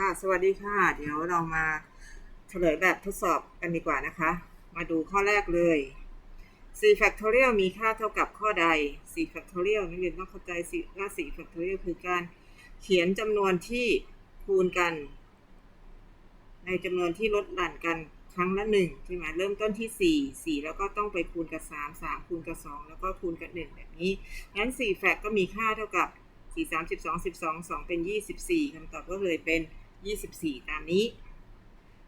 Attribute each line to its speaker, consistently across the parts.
Speaker 1: ค่ะ สวัสดีค่ะ เดี๋ยวเรามาเฉลยแบบทดสอบกันดีกว่านะคะ มาดูข้อแรกเลย4 factorial มีค่าเท่ากับข้อใด4 factorial นักเรียนต้องเข้าใจว่า4 factorial คือการเขียนจำนวนที่คูณกัน ในจำนวนที่ลดหลั่นกันครั้งละหนึ่งใช่ไหมเริ่มต้นที่ 4 4 แล้วก็ต้องไปคูณกับ 3 3 คูณกับ 2 แล้วก็คูณกับ 1 แบบนี้งั้น4แฟกก็มีค่าเท่ากับ 4 3 12 12 2 เป็น 24คำตอบก็เลยเป็น 24 ตามนี้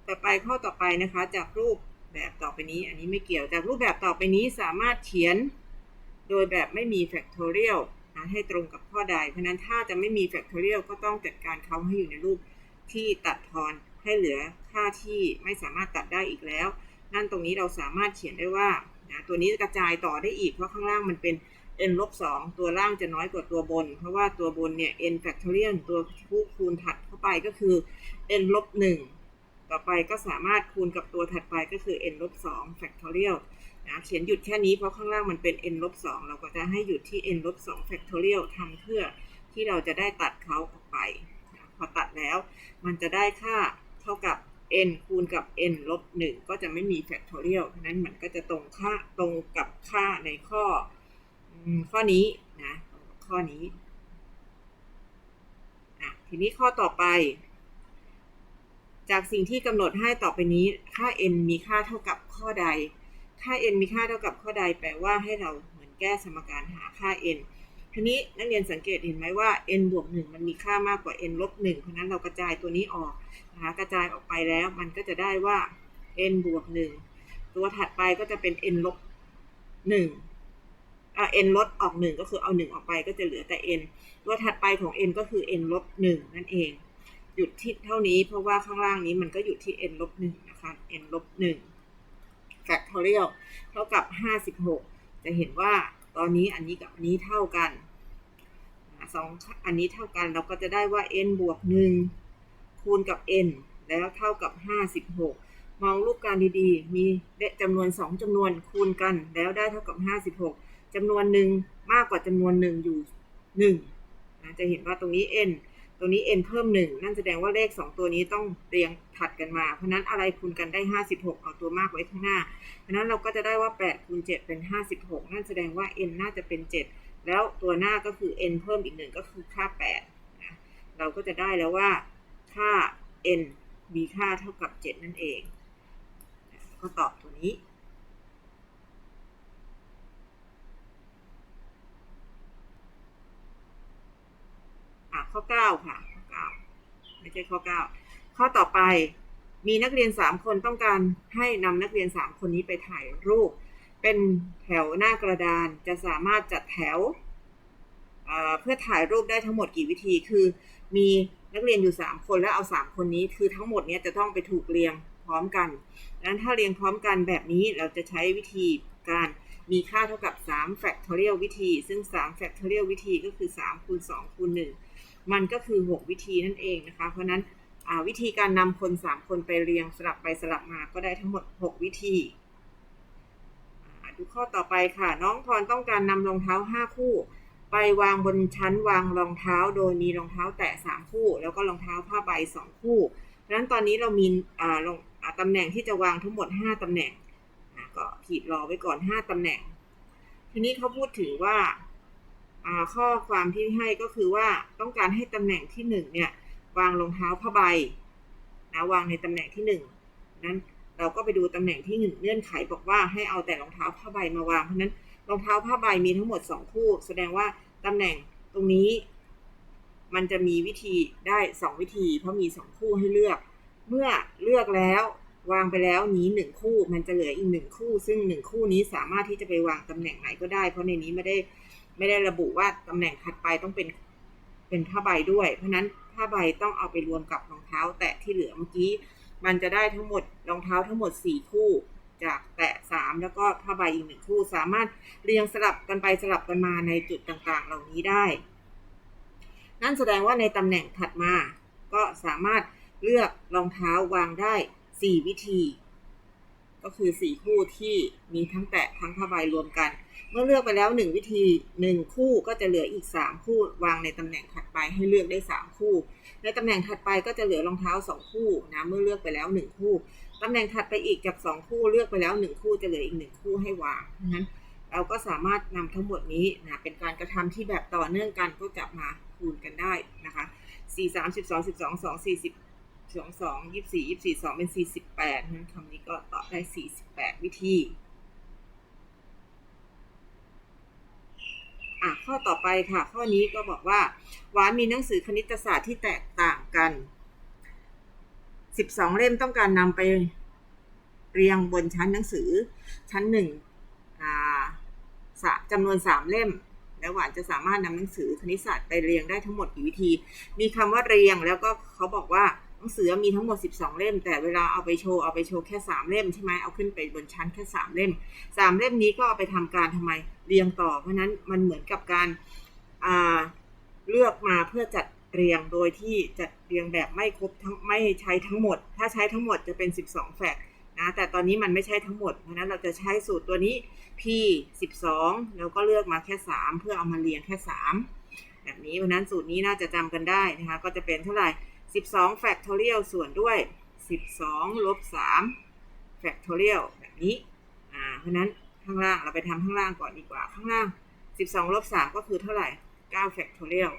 Speaker 1: ต่อไปข้อต่อไปนะคะจากรูปแบบต่อไปนี้ อันนี้ไม่เกี่ยวจากรูปแบบต่อไปนี้สามารถเขียนโดยแบบไม่มี factorial นะให้ตรงกับข้อใด เพราะนั้นถ้าจะไม่มี factorial ก็ต้องจัดการเขาให้อยู่ในรูปที่ตัดทอนให้เหลือค่าที่ไม่สามารถตัดได้อีกแล้ว นั่นตรงนี้เราสามารถเขียนได้ว่านะตัวนี้กระจายต่อได้อีกเพราะข้างล่างมันเป็น n ลบ2ตัวล่างจะน้อยกว่าตัวบน เพราะว่าตัวบนเนี่ย n factorial ตัวผู้คูณถัดเข้าไปก็คือ n ลบ1ต่อไปก็สามารถคูณกับตัวถัดไปก็คือ n ลบ2 factorial นะเขียนหยุดแค่นี้เพราะข้างล่างมันเป็น n ลบ2เราก็จะให้หยุดที่ n ลบ2 factorial ทำเพื่อที่เราจะได้ตัดเขาออกไปนะพอตัดแล้ว มันจะได้ค่าเท่ากับ n คูณกับ n ลบ1ก็จะไม่มี factorial เราะฉะนั้นมันก็จะตรงค่าตรงกับค่าในข้อ ข้อนี้นะข้อนี้อะทีนี้ข้อต่อไป จากสิ่งที่กำหนดให้ต่อไปนี้ค่า n มีค่าเท่ากับข้อใด ค่า n มีค่าเท่ากับข้อใด แปลว่าให้เราเหมือนแก้สมการหาค่า n ทีนี้นักเรียนสังเกตเห็นไหมว่า n บวก1มันมีค่ามากกว่า n ลบ1เพราะนั้นเรากระจายตัวนี้ออกนะคะกระจายออกไปแล้วมันก็จะได้ว่า n บวก1ตัวถัดไปก็จะเป็น n ลบ1 อะ n ลดออก 1 ก็คือเอา 1 ออกไปก็จะเหลือแต่ n ตัวถัดไปของ n ก็คือ n ลบ1นั่นเอง หยุดที่เท่านี้เพราะว่าข้างล่างนี้มันก็หยุดที่ n ลบ1นะคะ n ลบ1 factorial เท่ากับ 56 จะเห็นว่าตอนนี้อันนี้กับอันนี้เท่ากันสองอันนี้เท่ากันเราก็จะได้ว่า n บวก 1 คูณกับ n แล้วเท่ากับ 56มองรูปการดีๆ มีจำนวน 2จำนวนคูณกัน แล้วได้เท่ากับ 56 จำนวนหนึ่งมากกว่าจำนวนหนึ่งอยู่1นะจะเห็นว่าตรงนี้ n ตรงนี้ n เพิ่ม1นั่นแสดงว่าเลข 2 ตัวนี้ต้องเรียงถัดกันมา เพราะนั้นอะไรคูณกันได้ 56 เอาตัวมากไว้ข้างหน้า เพราะนั้นเราก็จะได้ว่า8คูณ7เป็น 56 นั่นแสดงว่า n น่าจะเป็น 7 แล้วตัวหน้าก็คือ n เพิ่มอีกหนึ่งก็คือค่า8นะเราก็จะได้แล้วว่าค่า n มีค่าเท่ากับ 7 นั่นเอง ก็ตอบตัวนี้ อะข้อ9ค่ะข้อ9ไม่ใช่ข้อ9ข้อต่อไปมีนักเรียน3คนต้องการให้นำนักเรียน3คนนี้ไปถ่ายรูป เป็นแถวหน้ากระดานจะสามารถจัดแถวเเพื่อถ่ายรูปได้ทั้งหมดกี่วิธีคือ มีนักเรียนอยู่ 3 คนแล้วเอา 3 คนนี้คือทั้งหมดเนี้ยจะต้องไปถูกเรียงพร้อมกันดังนั้นถ้าเรียงพร้อมกันแบบนี้เราจะใช้วิธีการ มีค่าเท่ากับ 3 factorial วิธี ซึ่ง 3 factorial วิธีก็คือ 3 คูณ 2 คูณ 1 มันก็คือ 6 วิธีนั่นเองนะคะ เพราะนั้นวิธีการนำคน 3 คนไปเรียงสลับไปสลับมาก็ได้ทั้งหมด 6 วิธีดูข้อต่อไปค่ะ น้องพรต้องการนำรองเท้า 5 คู่ ไปวางบนชั้นวางรองเท้า โดยมีรองเท้าแตะ 3 คู่ แล้วก็รองเท้าผ้าใบ 2 คู่ดังนั้นตอนนี้เรามีตำแหน่งที่จะวางทั้งหมด 5ตำแหน่ง ก็ขีดรอไว้ก่อน5ตำแหน่ง ทีนี้เขาพูดถึงว่าข้อความที่ให้ก็คือว่าต้องการให้ตำแหน่งที่1เนี่ยวางรองเท้าผ้าใบนะวางในตำแหน่งที่1นั้นเราก็ไปดูตำแหน่งที่1เงื่อนไขบอกว่าให้เอาแต่รองเท้าผ้าใบมาวางเพราะนั้นรองเท้าผ้าใบมีทั้งหมด2คู่ แสดงว่าตำแหน่งตรงนี้ มันจะมีวิธีได้2วิธี เพราะมี2คู่ให้เลือก เมื่อเลือกแล้ว วางไปแล้วนี้หนึ่งคู่มันจะเหลืออีกหนึ่งคู่ ซึ่งหนึ่งคู่นี้สามารถที่จะไปวางตำแหน่งไหนก็ได้ เพราะในนี้ไม่ได้ไม่ได้ระบุว่าตำแหน่งถัดไปต้องเป็นเป็นผ้าใบด้วย เพราะนั้นผ้าใบต้องเอาไปรวมกับรองเท้า แตะที่เหลือเมื่อกี้ มันจะได้ทั้งหมดรองเท้าทั้งหมดสี่คู่ จากแตะสามแล้วก็ผ้าใบอีกหนึ่งคู่ สามารถเรียงสลับกันไปสลับกันมาในจุดต่างๆ เหล่านี้ได้ นั่นแสดงว่าในตำแหน่งถัดมา ก็สามารถเลือกรองเท้าวางได้ 4วิธี ก็คือสี่คู่ที่มีทั้งแตะทั้งผ้าใบรวมกัน เมื่อเลือกไปแล้วหนึ่งวิธีหนึ่งคู่ก็จะเหลืออีกสามคู่วางในตำแหน่งถัดไปให้เลือกได้สามคู่ ในตำแหน่งถัดไปก็จะเหลือรองเท้าสองคู่นะเมื่อเลือกไปแล้วหนึ่งคู่ตำแหน่งถัดไปอีกจากสองคู่เลือกไปแล้วหนึ่งคู่จะเหลืออีกหนึ่งคู่ให้วางเพราะฉะนั้นเราก็สามารถนำทั้งหมดนี้นะเป็นการกระทำที่แบบต่อเนื่องกันก็จะมาคูณกันได้นะคะ4 3 12 12 2 40 2 2 24 24 2เป็น48นั้นคำนี้ก็ตอบได้48วิธี อะ ข้อต่อไปค่ะ ข้อนี้ก็บอกว่า หวานมีหนังสือคณิตศาสตร์ที่แตกต่างกัน12เล่มต้องการนำไปเรียงบนชั้นหนังสือ ชั้นหนึ่งอ่าจำนวน3เล่มแล้วหวานจะสามารถนำหนังสือคณิตศาสตร์ไปเรียงได้ทั้งหมดกี่วิธี มีคำว่าเรียงแล้วก็เขาบอกว่า หนังสือมีทั้งหมด 12 เล่ม แต่เวลาเอาไปโชว์เอาไปโชว์แค่ 3 เล่มใช่ไหมเอาขึ้นไปบนชั้นแค่ 3 เล่ม 3 เล่มนี้ก็เอาไปทำการทำไมเรียงต่อ เพราะนั้นมันเหมือนกับการเลือกมาเพื่อจัดเรียงโดยที่จัดเรียงแบบไม่ครบทั้งไม่ใช้ทั้งหมด ถ้าใช้ทั้งหมดจะเป็น 12 แฟกนะแต่ตอนนี้มันไม่ใช่ทั้งหมด เพราะนั้นเราจะใช้สูตรตัวนี้ p 12แล้วก็เลือกมาแค่ 3 เพื่อเอามาเรียงแค่ 3 แบบนี้เพราะฉะนั้นสูตรนี้น่าจะจำกันได้นะคะก็จะเป็นเท่าไหร่ 12 factorial ส่วนด้วย 12 ลบ 3 factorial แบบนี้ อ่า เพราะนั้นข้างล่างเราไปทำข้างล่างก่อนดีกว่า ข้างล่าง 12 ลบ 3 ก็คือเท่าไหร่ 9 factorial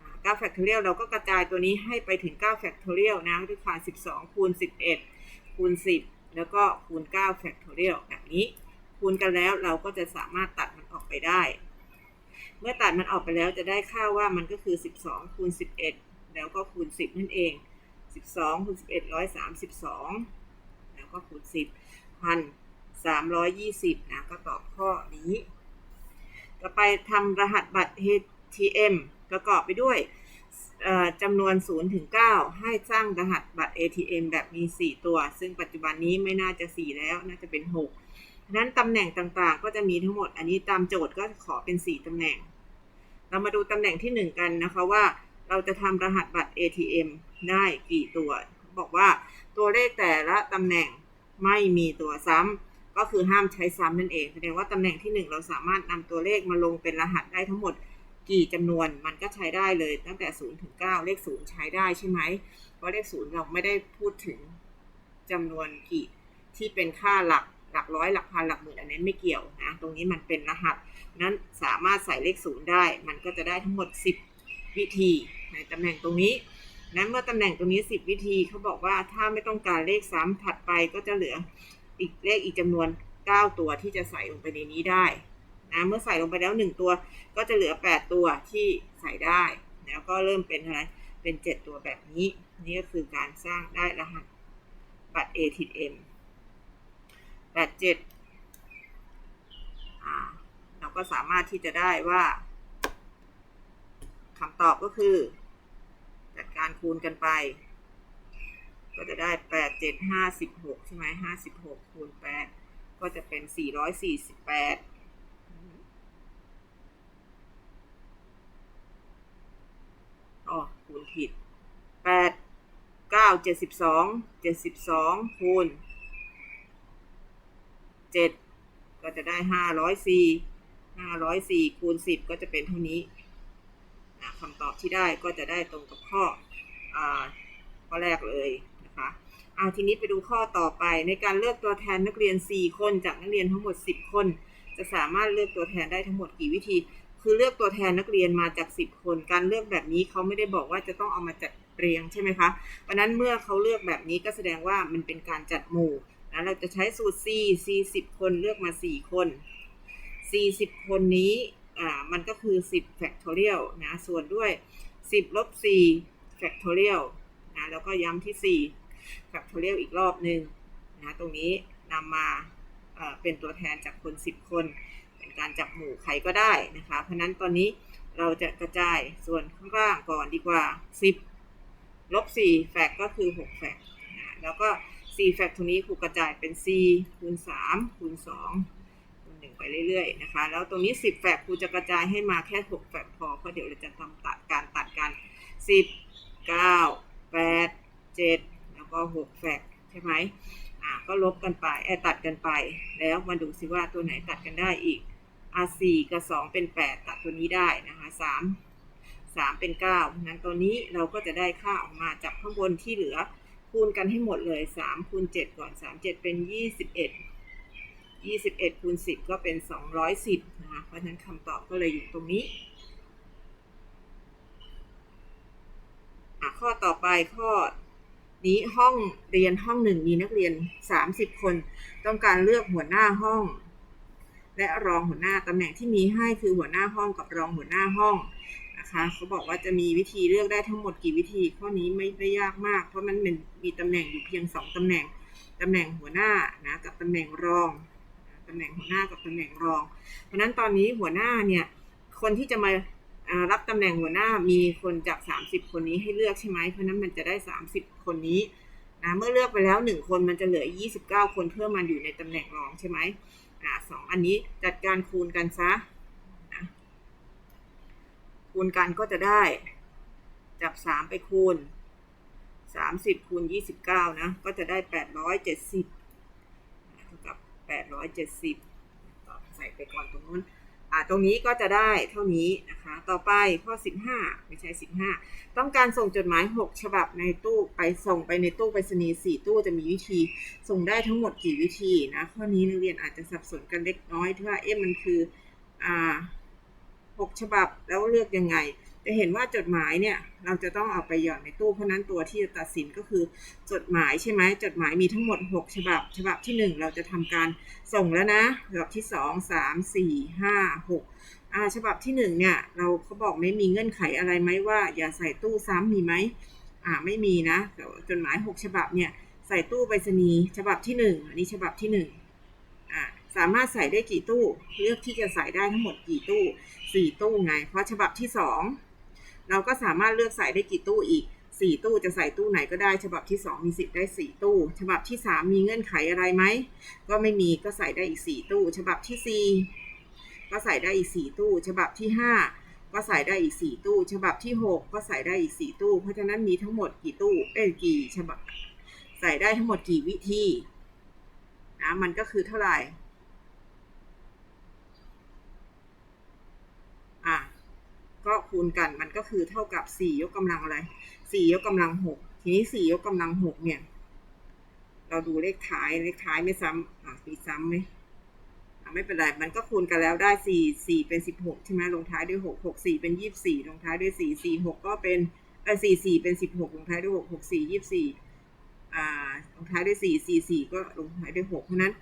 Speaker 1: อ่า9 factorial เราก็กระจายตัวนี้ให้ไปถึง 9 factorial นะด้วยความ 12 คูณ 11 คูณ 10 แล้วก็คูณ 9 factorial แบบนี้ คูณกันแล้วเราก็จะสามารถตัดมันออกไปได้ เมื่อตัดมันออกไปแล้วจะได้ค่าว่ามันก็คือ 12 คูณ 11 แล้วก็คูณ 10 นั่นเอง 12คูณ11 132 แล้วก็คูณ 10พัน320 นะ ก็ตอบข้อนี้ ต่อไปทำรหัสบัตร ATM ประกอบไปด้วยจำนวน 0 ถึง 9 ให้สร้างรหัสบัตร ATM แบบมี 4 ตัว ซึ่งปัจจุบันนี้ไม่น่าจะ 4 แล้ว น่าจะเป็น 6 นั้นตำแหน่งต่างๆ ก็จะมีทั้งหมด อันนี้ตามโจทย์ก็ขอเป็น 4ตำแหน่ง เรามาดูตำแหน่งที่ 1 กันนะคะว่า เราจะทำรหัสบัตร ATM ได้กี่ตัว บอกว่าตัวเลขแต่ละตำแหน่งไม่มีตัวซ้ำก็คือห้ามใช้ซ้ำนั่นเอง แสดงว่าตำแหน่งที่ 1 เราสามารถนำตัวเลขมาลงเป็นรหัสได้ทั้งหมดกี่จำนวนมันก็ใช้ได้เลยตั้งแต่0ถึง9เลข 0 ใช้ได้ใช่ไหมเพราะเลข 0 เราไม่ได้พูดถึงจำนวนกี่ที่เป็นค่าหลักหลักร้อยหลักพันหลักหมื่นอันนี้ไม่เกี่ยวนะตรงนี้มันเป็นรหัส นั้นสามารถใส่เลข 0 ได้ มันก็จะได้ทั้งหมด 10 วิธี ในตำแหน่งตรงนี้นั้นเมื่อตำแหน่งตรงนี้ 10 วิธีเขาบอกว่าถ้าไม่ต้องการเลขซ้ำถัดไปก็จะเหลืออีกเลขอีกจำนวน 9 ตัวที่จะใส่ลงไปในนี้ได้นะเมื่อใส่ลงไปแล้ว 1 ตัวก็จะเหลือ 8 ตัวที่ใส่ได้ แล้วก็เริ่มเป็นอะไรเป็น 7 ตัวแบบนี้ นี่ก็คือการสร้างได้รหัสบัตร ATM 87อ่าเราก็สามารถที่จะได้ว่า คำตอบก็คือ จัดการคูณกันไป ก็จะได้แปดเจ็ดห้าสิบหกใช่ไหมห้าสิบหกคูณแปดก็จะเป็นสี่ร้อยสี่สิบแปดอ๋อคูณผิดแปดเก้าเจ็ดสิบสองเจ็ดสิบสองคูณเจ็ดก็จะได้ห้าร้อยสี่ห้าร้อยสี่คูณสิบก็จะเป็นเท่านี้ คำตอบที่ได้ก็จะได้ตรงกับข้ออข้อแรกเลยนะคะอาทีนี้ไปดูข้อต่อไปในการเลือกตัวแทนนักเรียน 4 คนจากนักเรียนทั้งหมด 10 คน จะสามารถเลือกตัวแทนได้ทั้งหมดกี่วิธี คือเลือกตัวแทนนักเรียนมาจาก 10 คน การเลือกแบบนี้เขาไม่ได้บอกว่าจะต้องเอามาจัดเรียงใช่ไหมคะเพราะนั้นเมื่อเขาเลือกแบบนี้ก็แสดงว่ามันเป็นการจัดหมู่นะเราจะใช้สูตร C C 10คนเลือกมา 4 คน C 10คนนี้ อ่ามันก็คือ 10 factorial นะส่วนด้วย 10ลบ4 factorial นะแล้วก็ย้ำที่ 4 factorial อีกรอบหนึ่งนะตรงนี้นำมาเป็นตัวแทนจากคน 10 คน เป็นการจับหมู่ใครก็ได้นะคะ เพราะนั้นตอนนี้เราจะกระจายส่วนข้างล่างก่อนดีกว่า 10ลบ4แฟกก็คือ 6 แฟกนะแล้วก็4แฟกตรงนี้ครูกระจายเป็น 4 คูณ 3 คูณ 2 คูณ1ไปเรื่อยๆนะคะแล้วตรงนี้ 10 แฟกครูจะกระจายให้มาแค่ 6 แฟกพอเพราะเดี๋ยวเราจะทำตัดการตัดกัน 10 9 8 7 แล้วก็ 6 แฟกใช่ไหมอะก็ลบกันไปเออตัดกันไป แล้วมาดูสิว่าตัวไหนตัดกันได้อีกอะสี่กับสองเป็นแปดตัดตัวนี้ได้นะคะสามสามเป็นเก้านั้นตัวนี้เราก็จะได้ค่าออกมาจากข้างบนที่เหลือคูณกันให้หมดเลยสามคูณเจ็ดก่อนสามเจ็ดเป็นยี่ สิบเอ็ดยี่สิบเอ็ดคูณสิบก็เป็นสองร้อยสิบนะคะ เพราะฉะนั้นคำตอบก็เลยอยู่ตรงนี้ ข้อต่อไปข้อนี้ห้องเรียนห้องหนึ่งมีนักเรียน 30 คน ต้องการเลือกหัวหน้าห้อง และรองหัวหน้าตำแหน่งที่มีให้คือหัวหน้าห้องกับรองหัวหน้าห้องนะคะเขาบอกว่าจะมีวิธีเลือกได้ทั้งหมดกี่วิธี ข้อนี้ไม่ได้ยากมาก เพราะมันเป็นมีตำแหน่งอยู่เพียง 2ตำแหน่งตำแหน่งหัวหน้านะกับตำแหน่งรอง ตำแหน่งหัวหน้ากับตำแหน่งรอง เพราะนั้นตอนนี้หัวหน้าเนี่ยคนที่จะมารับตำแหน่งหัวหน้ามีคนจาก 30 คนนี้ให้เลือกใช่ไหมเพราะนั้นมันจะได้ 30 คนนี้นะเมื่อเลือกไปแล้ว 1 คนมันจะเหลือ 29 คนเพื่อมันอยู่ในตำแหน่งรองใช่ไหมอ่าสองอันนี้จัดการคูณกันซะนะคูณกันก็จะได้จับ 3 ไปคูณ 30คูณ29นะก็จะได้ 870เท่ากับ 870 ใส่ไปก่อนตรงนู้นตรงนี้ก็จะได้เท่านี้นะคะ ต่อไปข้อ 15 ไม่ใช่ 15 ต้องการส่งจดหมาย 6 ฉบับในตู้ไปส่งไปในตู้ไปรษณีย์4ตู้จะมีวิธี ส่งได้ทั้งหมดกี่วิธีนะ ข้อนี้นักเรียนอาจจะสับสนกันเล็กน้อยที่ว่าเอ๊ะมันคืออ่า6ฉบับแล้วเลือกยังไง จะเห็นว่าจดหมายเนี่ยเราจะต้องเอาไปหย่อนในตู้เพราะนั้นตัวที่จะตัดสินก็คือจดหมายใช่ไหมจดหมายมีทั้งหมด 6 ฉบับ ฉบับที่ 1 เราจะทำการส่งแล้วนะฉบับที่ 2 3 4 5 6อ่าฉบับที่ 1 เนี่ยเราเขาบอกไม่มีเงื่อนไขอะไรไหมว่า อย่าใส่ตู้ซ้ำมีไหมอ่าไม่มีนะแต่จดหมาย 6 ฉบับเนี่ยใส่ตู้ไปรษณีย์ฉบับที่ 1 อันนี้ฉบับที่1อ่าสามารถใส่ได้กี่ตู้ เลือกที่จะใส่ได้ทั้งหมดกี่ตู้ 4 ตู้ไง เพราะฉบับที่ 2 เราก็สามารถเลือกใส่ได้กี่ตู้อีก 4 ตู้จะใส่ตู้ไหนก็ได้ ฉบับที่ 2 มีสิทธิ์ได้ 4 ตู้ ฉบับที่ 3 มีเงื่อนไขอะไรไหม ก็ไม่มีก็ใส่ได้อีก 4 ตู้ ฉบับที่ 4 ก็ใส่ได้อีก 4 ตู้ ฉบับที่ 5 ก็ใส่ได้อีก 4 ตู้ ฉบับที่ 6 ก็ใส่ได้อีก 4 ตู้ เพราะฉะนั้นมีทั้งหมดกี่ตู้ เอ้ยกี่ฉบับ ใส่ได้ทั้งหมดกี่วิธีนะมันก็คือเท่าไหร่ อะ ก็คูณกันมันก็คือเท่ากับ4ยกกำลังอะไร4ยกกำลัง6ทีนี้4ยกกำลัง6เนี่ย เราดูเลขท้ายเลขท้ายไม่ซ้ำอะมีซ้ำไหมไม่เป็นไร มันก็คูณกันแล้วได้4 4เป็น16ใช่ไหมลงท้ายด้วย6 6 4เป็น24ลงท้ายด้วย4 4 6ก็เป็นเออ4 4เป็น16ลงท้ายด้วย6 6 4 24อ่าลงท้ายด้วย4 4 4ก็ลงท้ายด้วย6เพราะนั้น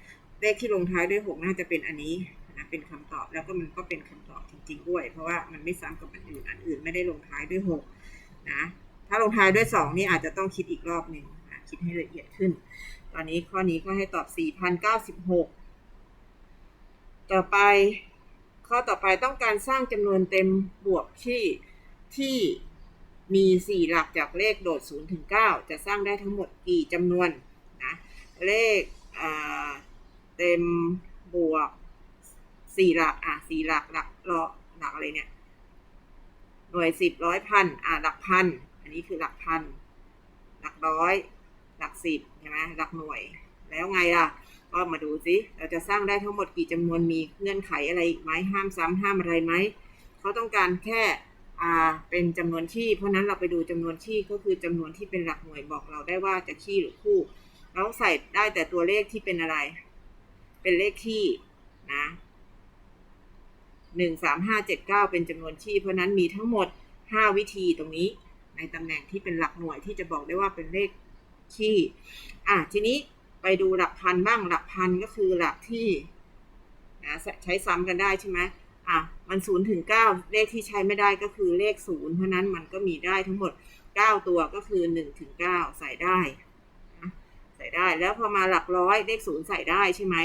Speaker 1: เลขที่ลงท้ายด้วย6น่าจะเป็นอันนี้ นะเป็นคำตอบแล้วก็มันก็เป็นคำตอบจริงๆด้วย เพราะว่ามันไม่ซ้ำกับอันอื่นอันอื่นไม่ได้ลงท้ายด้วย6นะถ้าลงท้ายด้วย2นี่อาจจะต้องคิดอีกรอบหนึ่งนะคิดให้ละเอียดขึ้น ตอนนี้ข้อนี้ก็ให้ตอบ4,096ต่อไปข้อต่อไปต้องการสร้างจำนวนเต็มบวกที่ที่มี 4 หลักจากเลขโดด 0 ถึง 9 จะสร้างได้ทั้งหมดกี่จำนวนนะเลขเต็มบวก 4หลัก อะ4หลักหลักรอหลักอะไรเนี่ย หน่วยสิบร้อยพันอ่าหลักพัน อันนี้คือหลักพัน หลักร้อย หลักสิบใช่ไหมหลักหน่วย แล้วไงล่ะ ก็มาดูสิ เราจะสร้างได้ทั้งหมดกี่จำนวน มีเงื่อนไขอะไรไหมห้ามซ้ำห้ามอะไรไหม เขาต้องการแค่อ่าเป็นจำนวนที่ เพราะนั้นเราไปดูจำนวนที่ก็คือจำนวนที่เป็นหลักหน่วยบอกเราได้ว่าจะขี้หรือคู่เราใส่ได้แต่ตัวเลขที่เป็นอะไร เป็นเลขที่นะ หนึ่งสามห้าเจ็ดเก้าเป็นจำนวนที่เพราะนั้นมีทั้งหมดห้าวิธีตรงนี้ ในตำแหน่งที่เป็นหลักหน่วยที่จะบอกได้ว่าเป็นเลขที่อะทีนี้ไปดูหลักพันบ้างหลักพันก็คือหลักที่นะใช้ซ้ำกันได้ใช่ไหมอะมันศูนย์ถึงเก้าเลขที่ใช้ไม่ได้ก็คือเลขศูนย์เพราะนั้นมันก็มีได้ทั้งหมดเก้าตัวก็คือหนึ่งถึงเก้าใส่ได้นะใส่ได้แล้วพอมาหลักร้อยเลขศูนย์ใส่ได้ใช่ไหม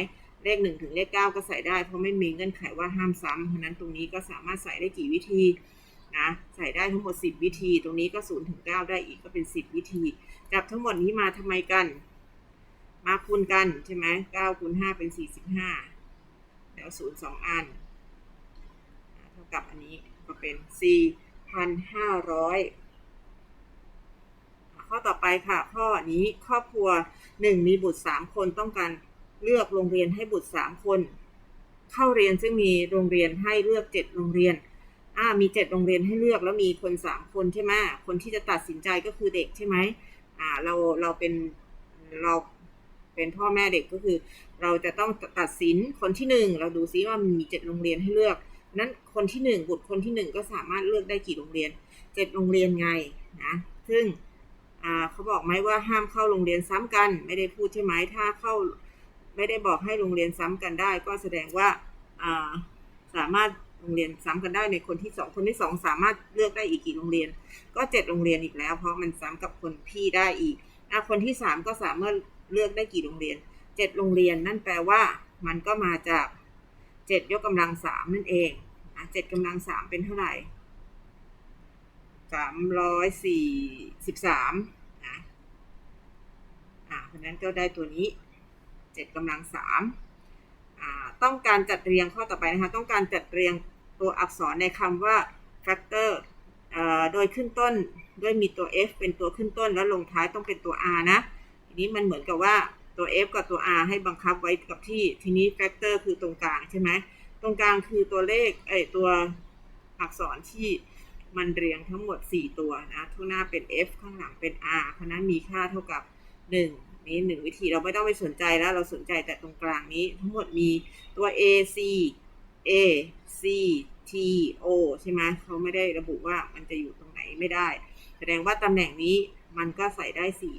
Speaker 1: เลขหนึ่งถึงเลขเก้าก็ใส่ได้ เพราะไม่มีเงื่อนไขว่าห้ามซ้ำเพราะนั้นตรงนี้ก็สามารถใส่ได้กี่วิธีนะใส่ได้ทั้งหมด 10 วิธี ตรงนี้ก็0ถึง9ได้อีกก็เป็น 10 วิธี จับทั้งหมดนี้มาทำไมกัน มาคูณกันใช่ไหม9คูณ5เป็น 45 แล้ว 0 2 อัน เท่ากับอันนี้ก็เป็น 4,500ข้อต่อไปค่ะ ข้อนี้ครอบครัวหนึ่งมีบุตรสามคนต้องการ เลือกโรงเรียนให้บุตรสามคน เข้าเรียนซึ่งมีโรงเรียนให้เลือกเจ็ดโรงเรียน อ่า มีเจ็ดโรงเรียนให้เลือกแล้วมีคนสามคนใช่ไหมคนที่จะตัดสินใจก็คือเด็กใช่ไหมอ่า เรา เราเป็น เราเป็นพ่อแม่เด็กก็คือ เราจะต้องตัดสินคนที่หนึ่งเราดูซิว่ามีเจ็ดโรงเรียนให้เลือก นั้นคนที่หนึ่งบุตรคนที่หนึ่งก็สามารถเลือกได้กี่โรงเรียนเจ็ดโรงเรียนไงนะ ซึ่งอ่าเขาบอกไหมว่าห้ามเข้าโรงเรียนซ้ำกัน ไม่ได้พูดใช่ไหมถ้าเข้า ไม่ได้บอกให้โรงเรียนซ้ำกันได้ ก็แสดงว่าสามารถโรงเรียนซ้ำกันได้ในคนที่สองคนที่สองสามารถเลือกได้อีกกี่โรงเรียน ก็เจ็ดโรงเรียนอีกแล้ว เพราะมันซ้ำกับคนพี่ได้อีกอคนที่สามก็สามารถเลือกได้กี่โรงเรียนเจ็ดโรงเรียนนั่นแปลว่ามันก็มาจากเจ็ดยกกำลังสามนั่นเองอะเจ็ดกำลังสามเป็นเท่าไหร่สามร้อยสี่สิบสามนะอะเพราะนั้นก็ได้ตัวนี้ เจ็ดกำลังสามต้องการจัดเรียงข้อต่อไปนะคะต้องการจัดเรียงตัวอักษรในคำว่า factor โดยขึ้นต้นด้วยมีตัว f เป็นตัวขึ้นต้นแล้วลงท้ายต้องเป็นตัว r นะ ทีนี้มันเหมือนกับว่าตัว f กับตัว r ให้บังคับไว้กับที่ ทีนี้ factor คือตรงกลางใช่ไหมตรงกลางคือตัวเลขไอตัวอักษรที่มันเรียงทั้งหมด 4 ตัวนะทุกหน้าเป็น f ข้างหลังเป็น r เพราะนั้นมีค่าเท่ากับ 1 นี้หนึ่งวิธีเราไม่ต้องไปสนใจแล้ว เราสนใจแต่ตรงกลางนี้ ทั้งหมดมีตัว A C A C T O ใช่ไหมเขาไม่ได้ระบุว่ามันจะอยู่ตรงไหนไม่ได้ แสดงว่าตำแหน่งนี้มันก็ใส่ได้สี่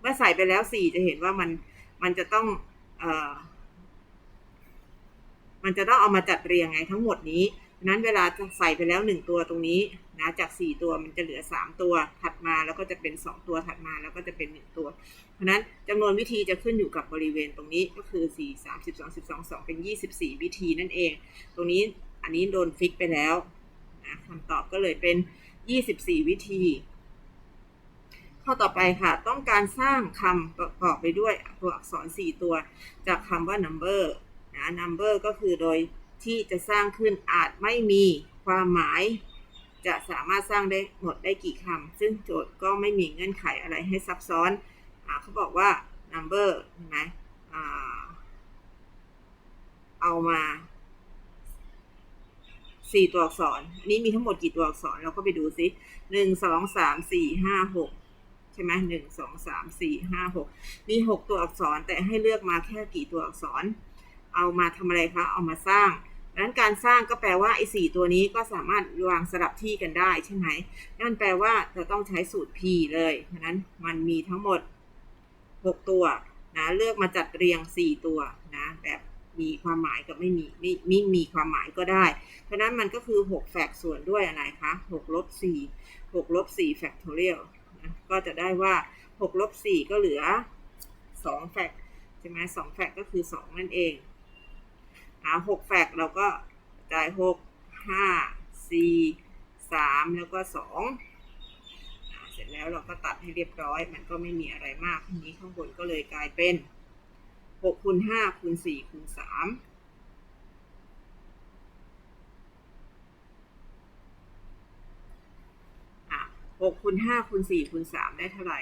Speaker 1: เมื่อใส่ไปแล้วสี่จะเห็นว่ามันมันจะต้องเอ่อมันจะต้องเอามาจัดเรียงไงทั้งหมดนี้ นั้นเวลาจะใส่ไปแล้วหนึ่งตัวตรงนี้นะจากสี่ตัวมันจะเหลือสามตัวถัดมาแล้วก็จะเป็นสองตัวถัดมาแล้วก็จะเป็นหนึ่งตัว เพราะนั้นจำนวนวิธีจะขึ้นอยู่กับบริเวณตรงนี้ก็คือสี่สามสิบสองสิบสองสองเป็นยี่สิบสี่วิธีนั่นเอง ตรงนี้อันนี้โดนฟิกไปแล้วนะคำตอบก็เลยเป็นยี่สิบสี่วิธี ข้อต่อไปค่ะ ต้องการสร้างคำประกอบไปด้วยตัวอักษร 4 ตัว จากคำว่า number นะ number ก็คือโดย ที่จะสร้างขึ้นอาจไม่มีความหมาย จะสามารถสร้างได้หมดได้กี่คำซึ่งโจทย์ก็ไม่มีเงื่อนไขอะไรให้ซับซ้อนอเขาบอกว่า number ใช่ไหมเอามาสี่ตัวอักษรนี้มีทั้งหมดกี่ตัวอักษร เราก็ไปดูซิหนึ่งสองสามสี่ห้าหกใช่ไหมหนึ่งสองสามสี่ห้าหกมีหกตัวอักษรแต่ให้เลือกมาแค่กี่ตัวอักษร เอามาทำอะไรคะ เอามาสร้าง นั้นการสร้างก็แปลว่าไอ้สี่ตัวนี้ก็สามารถวางสลับที่กันได้ใช่ไหมนั่นแปลว่าจะต้องใช้สูตร p เลยเพราะนั้นมันมีทั้งหมด 6 ตัวนะเลือกมาจัดเรียง 4 ตัวนะแบบมีความหมายกับไม่มีไม่ไม่มีความหมายก็ได้ เพราะนั้นมันก็คือ 6 แฟกส่วนด้วยอะไรคะ6ลบ4 6ลบ4แฟกทอเรียลนะก็จะได้ว่า6ลบ4ก็เหลือ2แฟกใช่ไหมสองแฟกก็คือ 2 นั่นเอง หาหกแฟกเราก็จ่ายหกห้าสี่สามแล้วก็สองเสร็จแล้วเราก็ตัดให้เรียบร้อย มันก็ไม่มีอะไรมากทีนี้ข้างบนก็เลยกลายเป็นหกคูณห้าคูณสี่คูณสามหกคูณห้าคูณสี่คูณสามได้เท่าไหร่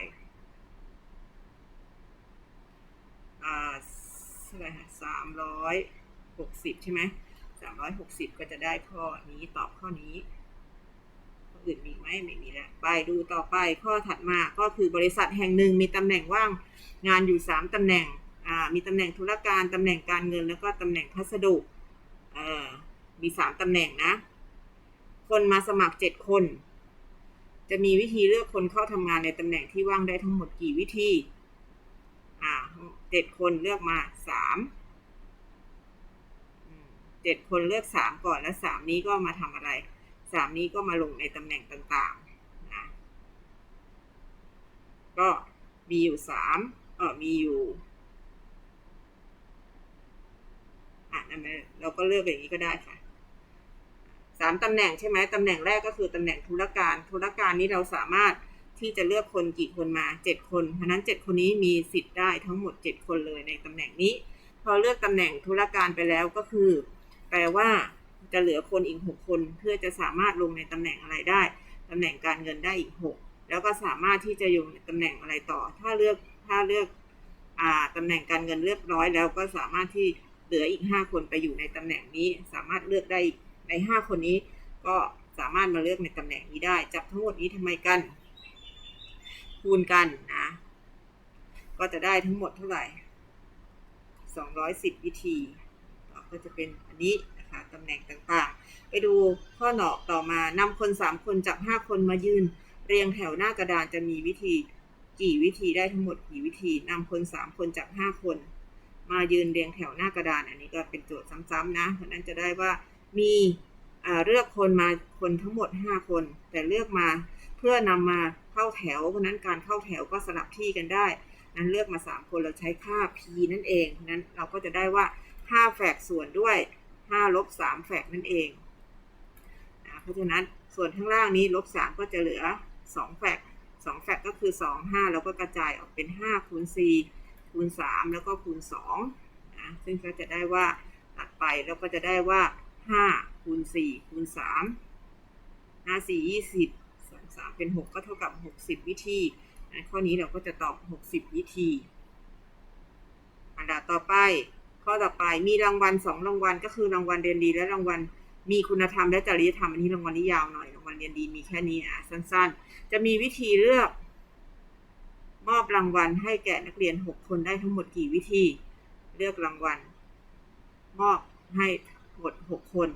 Speaker 1: อ่าเท่าไหร่สามร้อย หกสิบใช่ไหมสามร้อยหกสิบก็จะได้ข้อนี้ตอบข้อนี้ข้ออื่นมีไหมไม่มีแล้วไปดูต่อไปข้อถัดมาก็คือบริษัทแห่งหนึ่งมีตำแหน่งว่างงานอยู่สามตำแหน่งอ่ามีตำแหน่งธุรการตำแหน่งการเงิน แล้วก็ตำแหน่งพัสดุเอ่อมีสามตำแหน่งนะ คนมาสมัครเจ็ดคน จะมีวิธีเลือกคนเข้าทำงานในตำแหน่งที่ว่างได้ทั้งหมดกี่วิธี อ่าเจ็ดคนเลือกมาสาม เจ็ดคนเลือกสามก่อนแล้วสามนี้ก็มาทำอะไรสามนี้ก็มาลงในตำแหน่งต่างๆนะก็มีอยู่สามเออมีอยู่อะนั่นเราก็เลือกอย่างนี้ก็ได้ค่ะสามตำแหน่งใช่ไหมตำแหน่งแรกก็คือตำแหน่งธุรการธุรการนี้เราสามารถที่จะเลือกคนกี่คนมาเจ็ดคนเพราะนั้นเจ็ดคนนี้มีสิทธิ์ได้ทั้งหมดเจ็ดคนเลยในตำแหน่งนี้ พอเลือกตำแหน่งธุรการไปแล้วก็คือ แปลว่าจะเหลือคนอีกหกคนเพื่อจะสามารถลงในตำแหน่งอะไรได้ตำแหน่งการเงินได้อีกหกแล้วก็สามารถที่จะอยู่ในตำแหน่งอะไรต่อ ถ้าเลือกถ้าเลือกอ่าตำแหน่งการเงินเรียบร้อยแล้วก็สามารถที่เหลืออีก 5 คนไปอยู่ในตำแหน่งนี้ สามารถเลือกได้ใน 5 คนนี้ ก็สามารถมาเลือกในตำแหน่งนี้ได้ จับทั้งหมดนี้ทำไมกัน คูณกันนะ ก็จะได้ทั้งหมดเท่าไหร่ 210 วิธี ก็จะเป็นอันนี้นะคะตำแหน่งต่างๆ ไปดูข้อหนอกต่อมานำคน 3 คนจาก 5 คนมายืน เรียงแถวหน้ากระดานจะมีวิธีกี่วิธีได้ทั้งหมดกี่วิธีนำคน 3 คนจาก 5 คน มายืนเรียงแถวหน้ากระดาน อันนี้ก็เป็นโจทย์ซ้ำๆนะเพราะนั้นจะได้ว่ามีเลือกคนมาคนทั้งหมด 5 คน แต่เลือกมาเพื่อนำมาเข้าแถวเพราะนั้นการเข้าแถวก็สลับที่กันได้ นั้นเลือกมา 3 คนเราใช้ค่า p นั่นเองเพราะนั้นเราก็จะได้ว่า 5 แฝกส่วนด้วย 5 ลบ 3 แฝกนั่นเองนะเพราะฉะนั้นส่วนข้างล่างนี้ลบ 3 ก็จะเหลือ 2 แฝก2แฝกก็คือ 2 5 แล้วก็กระจายออกเป็น 5 คูณ 4 คูณ 3 แล้วก็คูณ2นะซึ่งก็จะได้ว่าตัดไปแล้วก็จะได้ว่า 5 คูณ 4 คูณ 3 5 4 20 2 3เป็น 6 ก็เท่ากับ 60 วิธีข้อนี้เราก็จะตอบ 60 วิธี อันดับต่อไป ข้อต่อไปมีรางวัลสองรางวัล ก็คือรางวัลเรียนดี และรางวัลมีคุณธรรมและจริยธรรมอันนี้รางวัลนี้ยาวหน่อยรางวัลเรียนดีมีแค่นี้อะสั้นๆ จะมีวิธีเลือก มอบรางวัลให้แก่นักเรียน6คนได้ทั้งหมดกี่วิธี เลือกรางวัล มอบให้หมด6คน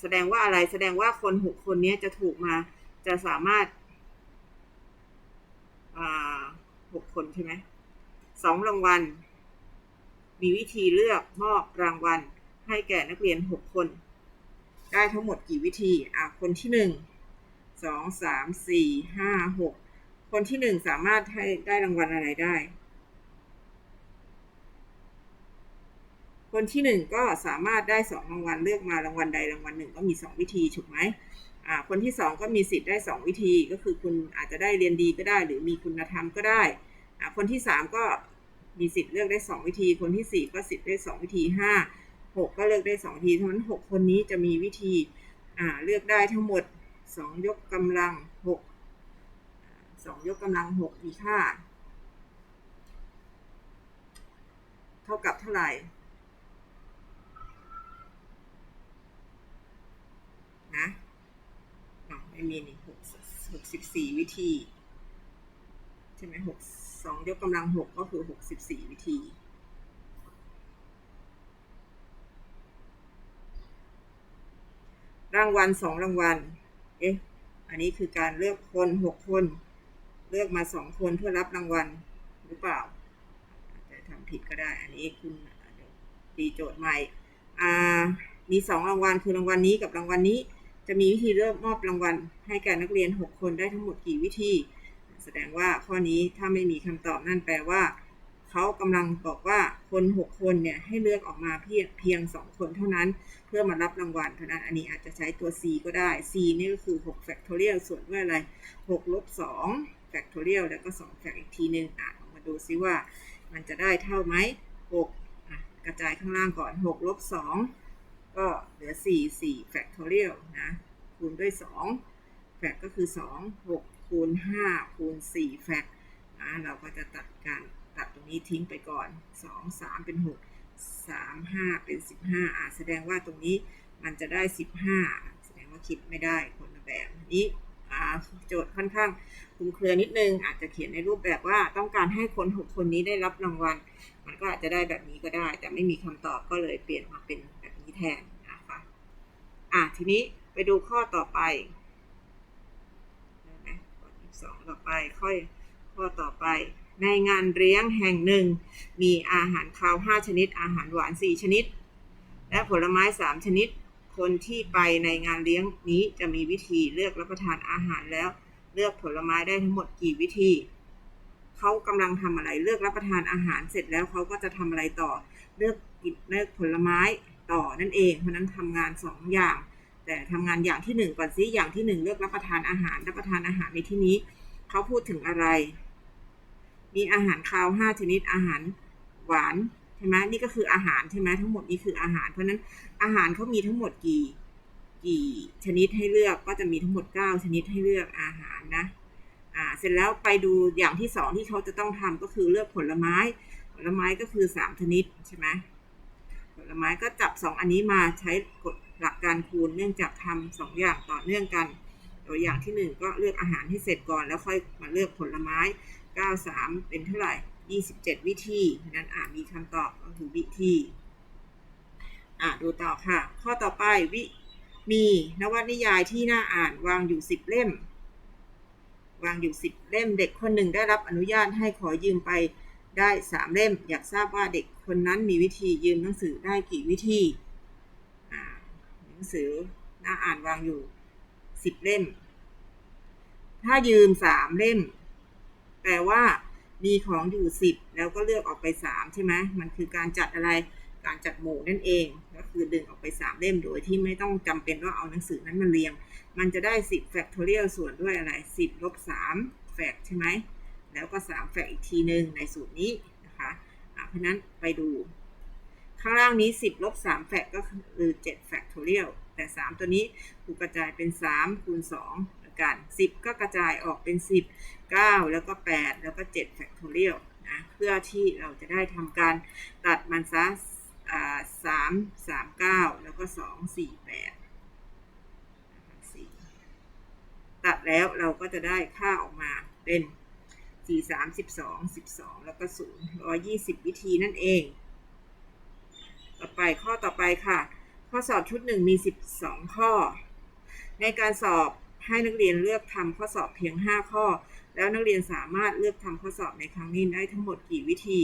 Speaker 1: แสดงว่าอะไรแสดงว่าคน6คนนี้จะถูกมาจะสามารถหกคนใช่ไหมสองรางวัล มีวิธีเลือกมอบรางวัล ให้แก่นักเรียน 6 คน ได้ทั้งหมดกี่วิธีอะคนที่ 1 2 3 4 5 6 คนที่ 1 สามารถให้ได้รางวัลอะไรได้ คนที่ 1 ก็สามารถได้ 2 รางวัลเลือกมารางวัลใดรางวัลหนึ่งก็มี 2 วิธีถูกไหมอ่าคนที่ 2 ก็มีสิทธิ์ได้ 2 วิธีก็คือคุณอาจจะได้เรียนดีก็ได้ หรือมีคุณธรรมก็ได้อ่าคนที่ 3 ก็ มีสิทธิ์เลือกได้ 2 วิธี คนที่ 4 ก็สิทธิ์ได้ 2 วิธี 5 6 ก็เลือกได้2วิธีทั้งนั้น 6 คนนี้จะมีวิธีเลือกได้ทั้งหมด 2 ยกกำลัง 6 2 ยกกำลัง 6 มีค่า เท่ากับเท่าไหร่ นะไม่มีนี่หกสิบสี่วิธี ใช่ไหมหกสองยกกำลังหกก็คือหกสิบสี่วิธี รางวัลสองรางวัล เอ๊ะ อันนี้คือการเลือกคนหกคน เลือกมาสองคนเพื่อรับรางวัลหรือเปล่าอาจจะทำผิดก็ได้ อันนี้คุณเดี๋ยวตีโจทย์ใหม่ อ่า มีสองรางวัลคือรางวัลนี้กับรางวัลนี้ จะมีวิธีเลือกมอบรางวัล ให้แก่นักเรียน6คนได้ทั้งหมดกี่วิธี สดงว่าข้อนี้ถ้าไม่มีคำตอบนั่นแปลว่า เขากำลังบอกว่าคน6คนเนี่ยให้เลือกออกมาเพียงเพียง 2 คนเท่านั้น เพื่อมารับรางวัลเพราะนั้นอันนี้อาจจะใช้ตัว c ก็ได้ c นี่ก็คือ6 factorial ส่วนด้วยอะไร6ลบ2 factorial แล้วก็2 fact อีกทีหนึ่งอะมาดูซิว่า มันจะได้เท่าไหม6กระจายข้างล่างก่อน6ลบ2ก็เหลือ 4 4 factorial นะคูณด้วย2แฟกก็คือ 2 6 คูณ 5 คูณ 4 แฟกนะเราก็จะตัดการตัดตรงนี้ทิ้งไปก่อน 2 3 เป็น 6 3 5 เป็น 15อะแสดงว่าตรงนี้มันจะได้ 15 แสดงว่าคิดไม่ได้คนละแบบนี้อาโจทย์ค่อนข้างคลุมเครือนิดนึง อาจจะเขียนในรูปแบบว่าต้องการให้คน 6 คนนี้ได้รับรางวัล มันก็อาจจะได้แบบนี้ก็ได้ แต่ไม่มีคำตอบก็เลยเปลี่ยนมาเป็นแบบนี้แทนนะคะอะทีนี้ไปดูข้อต่อไป สองต่อไป ค่อยข้อต่อไป ในงานเลี้ยงแห่งหนึ่ง มีอาหารคาว5ชนิด อาหารหวาน4ชนิด และผลไม้3ชนิด คนที่ไปในงานเลี้ยงนี้จะมีวิธีเลือกรับประทานอาหารแล้ว เลือกผลไม้ได้ทั้งหมดกี่วิธีเขากำลังทำอะไรเลือกรับประทานอาหารเสร็จแล้วเขาก็จะทำอะไรต่อ เลือกกินเลือกผลไม้ต่อนั่นเอง เพราะนั้นทำงาน2อย่าง แต่ทำงานอย่างที่ 1 ก่อนสิอย่างที่ 1 เลือกรับประทานอาหาร รับประทานอาหารในที่นี้ เขาพูดถึงอะไร มีอาหารคาว 5 ชนิดอาหารหวานใช่ไหมนี่ก็คืออาหารใช่ไหมทั้งหมดนี้คืออาหาร เพราะฉะนั้นอาหารเขามีทั้งหมดกี่กี่ชนิดให้เลือกก็จะมีทั้งหมด 9 ชนิดให้เลือกอาหารนะอ่าเสร็จแล้วไปดูอย่างที่สองที่เขาจะต้องทำก็คือเลือกผลไม้ ผลไม้ก็คือสามชนิดใช่ไหมผลไม้ก็จับสองอันนี้มาใช้กฎ หลักการคูณเนื่องจากทำสองอย่างต่อเนื่องกัน ตัวอย่างที่หนึ่งก็เลือกอาหารให้เสร็จก่อน แล้วค่อยมาเลือกผลไม้ 93 เป็นเท่าไหร่ 27 วิธีนั้นอ่ามีคำตอบก็คือวิธีอ่าดูต่อค่ะ ข้อต่อไปวิมีนวนิยายที่น่าอ่านวางอยู่ 10 เล่ม วางอยู่ 10 เล่มเด็กคนหนึ่งได้รับอนุญาตให้ขอยืมไปได้ 3 เล่ม อยากทราบว่าเด็กคนนั้นมีวิธียืมหนังสือได้กี่วิธี นังสือน่าอ่านวางอยู่10เล่ม ถ้ายืม3เล่ม แปลว่ามีของอยู่10แล้วก็เลือกออกไป3ใช่ไหมมันคือการจัดอะไรการจัดหมู่นั่นเอง ก็คือดึงออกไป3เล่มโดยที่ไม่ต้องจำเป็นว่าเอาหนังสือนั้นมาเรียง มันจะได้10 factorial ส่วนด้วยอะไร10ลบ3แฟกใช่ไหมแล้วก็3แฟกอีกทีหนึ่งในสูตรนี้นะคะเพราะนั้นไปดู ข้างล่างนี้ 10 ลบ 3 แฟกก็คือ7 factorial แต่ 3 ตัวนี้ถูกกระจายเป็น 3 คูณ2แล้วกัน 10 ก็กระจายออกเป็น 10 9 แล้วก็ 8 แล้วก็7 factorial นะเพื่อที่เราจะได้ทำการตัดมันซะอ่า3 3 9แล้วก็2 4 8ตัดแล้วเราก็จะได้ค่าออกมาเป็น4 3 12 12แล้วก็0 120วิธีนั่นเอง ต่อไปข้อต่อไปค่ะ ข้อสอบชุดหนึ่งมี 12 ข้อ ในการสอบให้นักเรียนเลือกทำข้อสอบเพียง 5 ข้อ แล้วนักเรียนสามารถเลือกทำข้อสอบในครั้งนี้ได้ทั้งหมดกี่วิธี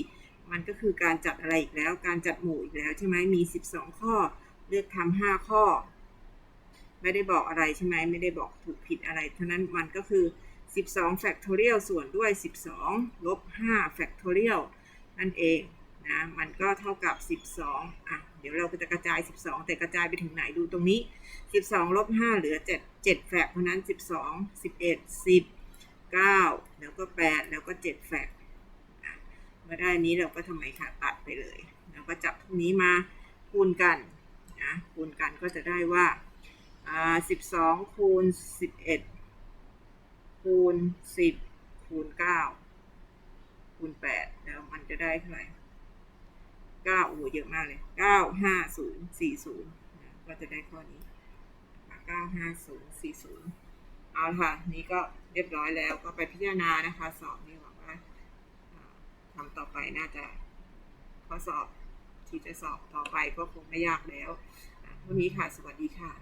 Speaker 1: มันก็คือการจัดอะไรอีกแล้ว การจัดหมู่อีกแล้วใช่ไหมมี 12 ข้อ เลือกทำ5ข้อ ไม่ได้บอกอะไรใช่ไหมไม่ได้บอกถูกผิดอะไรเท่านั้นมันก็คือ 12 factorial ส่วนด้วย 12 ลบ5 factorial นั่นเอง นะมันก็เท่ากับ 12อะเดี๋ยวเราก็จะกระจาย 12 แต่กระจายไปถึงไหนดูตรงนี้ 12ลบ5เหลือ 7 7แฟกเพราะนั้น 12 11 10 9 แล้วก็ 8 แล้วก็ 7แฟกเมื่อได้นี้เราก็ทำไมคะตัดไปเลย แล้วก็จับพวกนี้มาคูณกันนะคูณกันก็จะได้ว่าอ่าสิบสองคูณสิบเอ็ดคูณสิบคูณเก้าคูณแปดแล้วมันจะได้เท่าไหร่ เก้าโอ้เยอะมากเลยเก้าห้าศูนย์สี่ศูนย์ก็จะได้ข้อนี้เก้าห้าศูนย์สี่ศูนย์เอาละค่ะ นี้ก็เรียบร้อยแล้วก็ไปพิจารณานะคะ สอบนี่หวังว่าอ่าทำต่อไปน่าจะข้อสอบที่จะสอบต่อไปก็คงไม่ยากแล้ววันนี้ค่ะ สวัสดีค่ะ